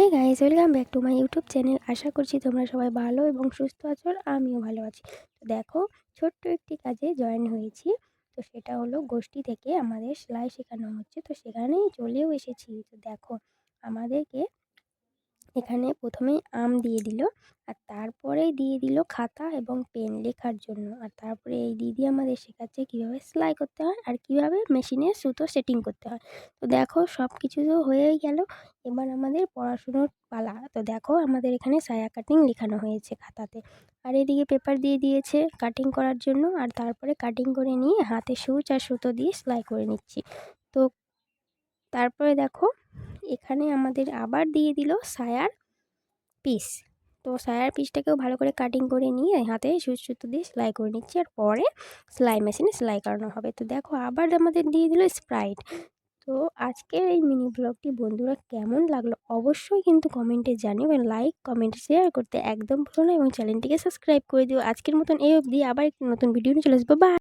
Hey guys welcome back to my YouTube channel আশা করছি তোমরা সবাই ভালো এবং সুস্থ আছো আর আমিও ভালো আছি। তো দেখো, ছোট্ট একটি কাজে জয়েন হয়েছি। তো সেটা হলো গোষ্ঠী থেকে আমাদের সেলাই শেখানো হচ্ছে। তো সেখানেই চলেও এসেছি। তো দেখো, আমাদেরকে এখানে প্রথমেই আম দিয়ে দিল, আর তারপরে দিয়ে দিল খাতা এবং পেন লেখার জন্য। আর তারপরে এই দিদি আমাদের শেখাচ্ছে কীভাবে সেলাই করতে হয় আর কীভাবে মেশিনে সুতো সেটিং করতে হয়। তো দেখো সব কিছু তো হয়েই গেল, এবার আমাদের পড়াশুনোর পালা। তো দেখো আমাদের এখানে সায়া কাটিং লেখানো হয়েছে খাতাতে। আর এদিকে পেপার দিয়ে দিয়েছে কাটিং করার জন্য, আর তারপরে কাটিং করে নিয়ে হাতে সুচ আর সুতো দিয়ে সেলাই করে নিচ্ছি। তো তারপরে দেখো এখানে আমাদের আবার দিয়ে দিল সায়ার পিস। তো সায়ার পিসটাকেও ভালো করে কাটিং করে নিয়ে হাতে সুচ, সুতো দিয়ে সেলাই করে নিচ্ছি আর পরে সেলাই মেশিনে সেলাই করানো হবে। তো দেখো আবার আমাদের দিয়ে দিল স্প্রাইট তো আজকের এই মিনি ব্লগটি বন্ধুরা কেমন লাগল অবশ্যই কিন্তু কমেন্টে জানিও লাইক কমেন্ট শেয়ার করতে একদম ভুলো না এবং চ্যানেলটিকে সাবস্ক্রাইব করে দিও। আজকের মতন এই অবধি, আবার একটি নতুন ভিডিও নিয়ে চলে আসব। বা